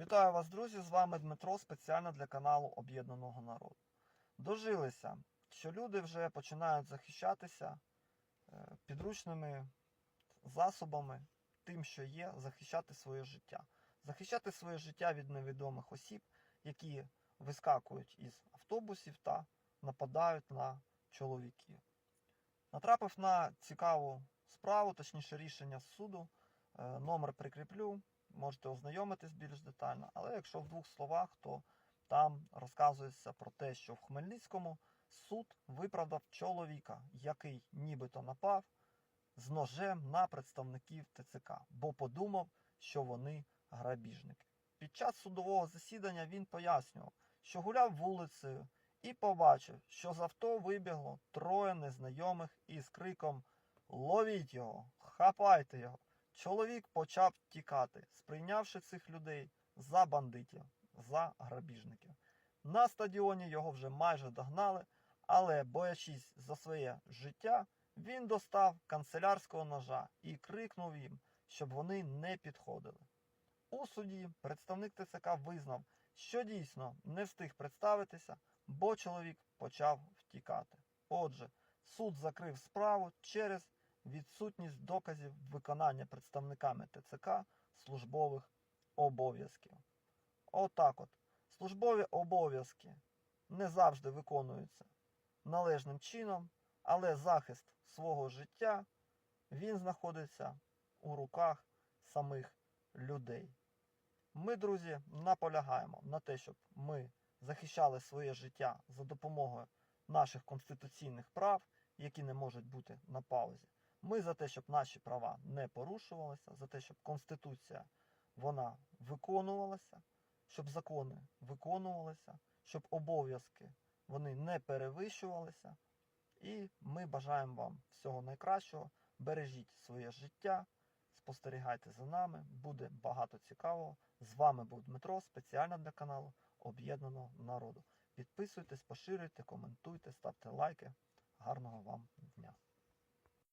Вітаю вас, друзі! З вами Дмитро спеціально для каналу Об'єднаного народу. Дожилися, що люди вже починають захищатися е, підручними засобами, тим, що є, захищати своє життя. Захищати своє життя від невідомих осіб, які вискакують із автобусів та нападають на чоловіків. Натрапив на цікаву справу, точніше рішення суду. Е, Номер прикріплю, можете ознайомитись більш детально. Але якщо в двох словах, то там розказується про те, що в Хмельницькому суд виправдав чоловіка, який нібито напав з ножем на представників ТЦК, бо подумав, що вони грабіжники. Під час судового засідання він пояснював, що гуляв вулицею і побачив, що з авто вибігло троє незнайомих із криком Ловіть його, хапайте його. Чоловік почав тікати, сприйнявши цих людей за бандитів, за грабіжників. На стадіоні його вже майже догнали, але, боячись за своє життя, він достав канцелярського ножа і крикнув їм, щоб вони не підходили. У суді представник ТЦК визнав, що дійсно не встиг представитися, бо чоловік почав втікати. Отже, суд закрив справу через відсутність доказів виконання представниками ТЦК службових обов'язків. Отак от. Службові обов'язки не завжди виконуються належним чином, але захист свого життя він знаходиться у руках самих людей. Ми, друзі, наполягаємо на те, щоб ми захищали своє життя за допомогою наших конституційних прав, які не можуть бути на паузі. Ми за те, щоб наші права не порушувалися, за те, щоб Конституція вона виконувалася, щоб закони виконувалися, щоб обов'язки вони не перевищувалися. І ми бажаємо вам всього найкращого. Бережіть своє життя, спостерігайте за нами, буде багато цікавого. З вами був Дмитро, спеціально для каналу Об'єднаного народу. Підписуйтесь, поширюйте, коментуйте, ставте лайки. Гарного вам дня!